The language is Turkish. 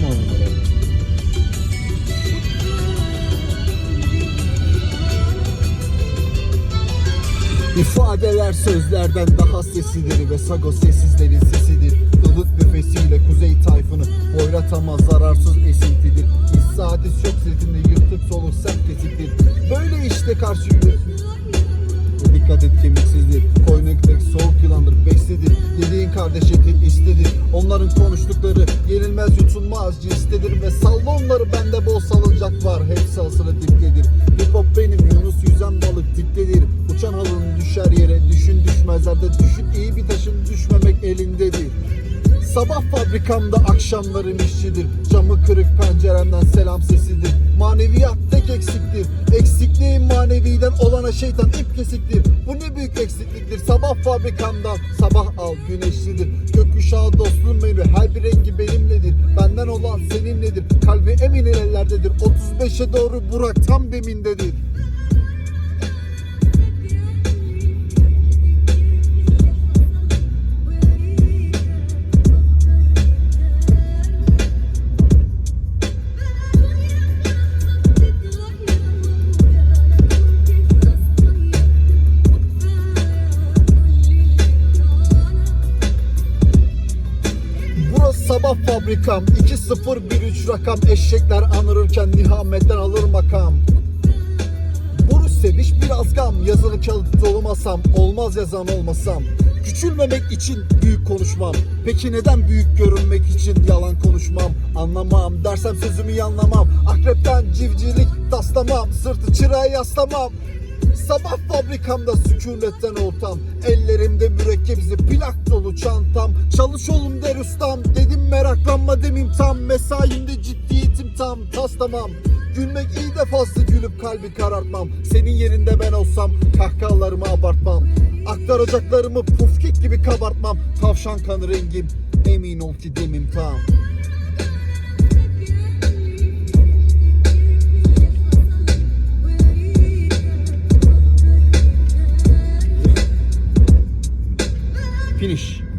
mı onlara? İfadeler sözlerden daha seslidir ve Sago sessizlerin sesidir. Ilık nefesiyle kuzey tayfını boyratamaz zararsız esintidir. İssaatis çok sırtında yırtık soluk sert kesiktir. Böyle işte karşı. Dikkat et kemiksizdir. Koyun Onların konuştukları yenilmez yutulmaz cinstedir. Ve salla onları bende bol salıncak var. Hepsi asılı diptedir. Hip hop benim Yunus yüzen balık diptedir. Uçan halın düşer yere düşün düşmezlerde düşün iyi bir taşın düşmemek elindedir. Sabah fabrikamda akşamlarım işçidir Camı kırık penceremden selam sesidir Maneviyat tek eksiktir Eksikliğim maneviden olana şeytan ip kesiktir Bu ne büyük eksikliktir Sabah fabrikamdan sabah al güneşlidir Gökkuşağı emin ellerdedir 35'e doğru Burak tam demindedir sabah fabrikam. 2013 rakam. Eşekler anırırken nihametten alır makam. Boru seviş biraz gam. Yazılı kağıt dolu masam Olmaz yazan olmasam. Küçülmemek için büyük konuşmam. Peki neden büyük görünmek için yalan konuşmam? Anlamam dersem sözümü yanlamam Akrepten civcivlik taslamam. Sırtı çırağa yaslamam. Sabah fabrikamda sükunetten ortam. Ellerimde mürekkebzi plak dolu çantam. Çalış oğlum der ustam Dedim meraklanma demeyim tam Mesaimde ciddiyetim tam taslamam Gülmek iyi de fazla gülüp kalbi karartmam. Senin yerinde ben olsam kahkahalarımı abartmam. Aktaracaklarımı pufkik gibi kabartmam. Tavşan kanı rengim emin ol ki demim tam. Finish.